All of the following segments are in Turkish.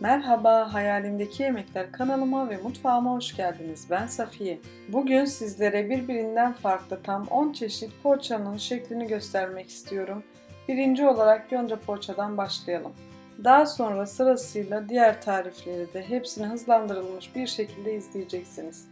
Merhaba, Hayalimdeki Yemekler kanalıma ve mutfağıma hoş geldiniz. Ben Safiye. Bugün sizlere birbirinden farklı tam 10 çeşit poğaçanın şeklini göstermek istiyorum. Birinci olarak yonca poğaçadan başlayalım. Daha sonra sırasıyla diğer tarifleri de hepsini hızlandırılmış bir şekilde izleyeceksiniz.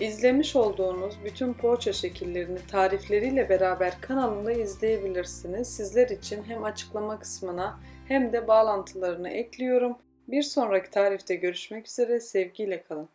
İzlemiş olduğunuz bütün poğaça şekillerini tarifleriyle beraber kanalımda izleyebilirsiniz. Sizler için hem açıklama kısmına hem de bağlantılarını ekliyorum. Bir sonraki tarifte görüşmek üzere sevgiyle kalın.